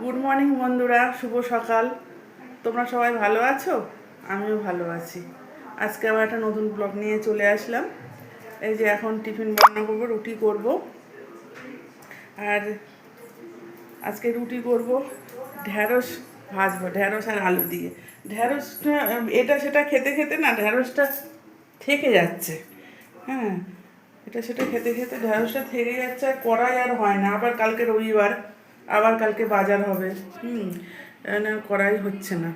Good morning বন্ধুরা। শুভ সকাল। তোমরা সবাই ভালো আছো? আমিও ভালো আছি। আজকে আবার একটা নতুন ব্লগ নিয়ে চলে আসলাম। এই যে এখন টিফিন রান্না করব, রুটি করব। আর আজকে রুটি করব ঢ্যাঁড়স ভাজবো ঢ্যাঁড়স আর আলু দিয়ে। ঢ্যাঁড়সটা এটা সেটা খেতে খেতে না ঢ্যাঁড়সটা থেকে যাচ্ছে। হ্যাঁ এটা সেটা খেতে খেতে ঢ্যাঁড়সটা থেকে যাচ্ছে আর করাই আর হয় না। আবার কালকে রবিবার। আবার কালকে বাজার হবে। হুম আর করাই হচ্ছে না।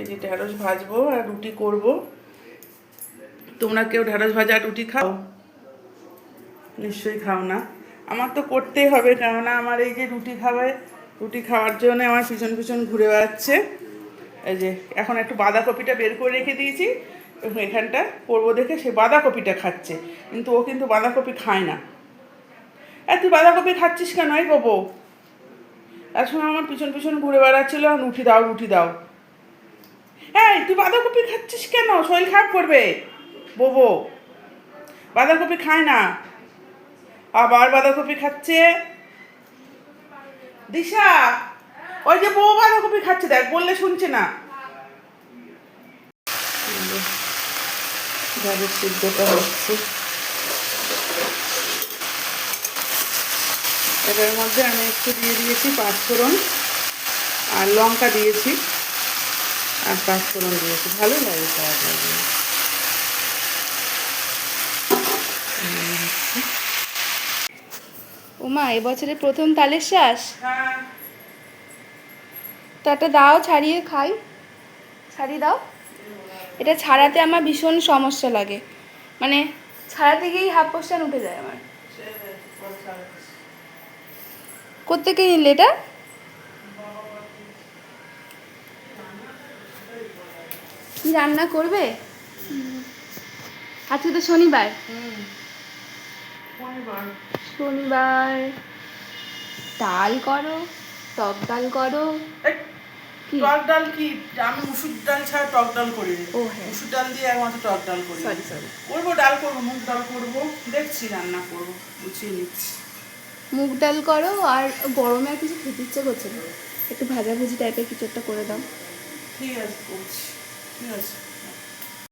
এই যে ঢ্যাঁড়স ভাজবো আর রুটি করব। তোমরা কেউ ঢ্যাঁড়স ভাজা রুটি খাও? নিশ্চয়ই খাও না। আমার তো করতেই হবে, কেননা আমার এই যে রুটি খাবে, রুটি খাওয়ার জন্য আমার পিছন পিছন ঘুরে বেড়াচ্ছে। এই যে, এখন একটু বাঁধাকপিটা বের করে রেখে দিয়েছি। এখানটা করব দেখে, সে বাঁধাকপিটা খাচ্ছে। কিন্তু ও কিন্তু বাঁধাকপি খায় না। তুই বাঁধাকপি খাচ্ছিস কেন? এই বাবু। তার সময় আমার পিছন পিছন ঘুরে বেড়াচ্ছিল রুটি দাও রুটি দাও। এই, তুই বাঁধাকপি খাচ্ছিস কেন? শরীর খারাপ করবে। বোবো, বাঁধাকপি খায় না। আবার বাঁধাকপি খাচ্ছে। দিশা, ওই যে বউ বাঁধাকপি খাচ্ছে, দেখ, বললে শুনছে না। সিদ্ধটা হচ্ছে। এটার মধ্যে আমি একটু দিয়ে দিয়েছি পাঁচফোড়ন আর লঙ্কা দিয়েছি আর পাঁচফোড়ন দিয়েছি। ভালো লাগে দাওয়া ওমা এবছরে প্রথম তালের শ্বাস হ্যাঁ। তো একটা দাও ছাড়িয়ে খাই। ছাড়িয়ে দাও। এটা ছাড়াতে আমার ভীষণ সমস্যা লাগে। মানে ছাড়াতে গিয়েই হাফ পোস্টান উঠে যায় আমার। কোত্থেকে নিলে এটা? কি রান্না করবে? আজকে তো শনিবার। হুম। শনিবার। শনিবার। ডাল করো টক ডাল করো। টক ডাল কি? আমি মুসুর ডাল ছাড়া টক ডাল করি ও হ্যাঁ। মুসুর ডাল দিয়ে একমাত্র টক ডাল করি। সরি সরি করব ডাল করব মুগ ডাল করব। দেখছি রান্না করব গুছিয়ে নিচ্ছি। মুগ ডাল করো আর গরমে আর কিছু খেতে ইচ্ছে করছে না। একটু ভাজাভুজি টাইপের কিছু একটা করে দাও। ঠিক আছে ঠিক আছে।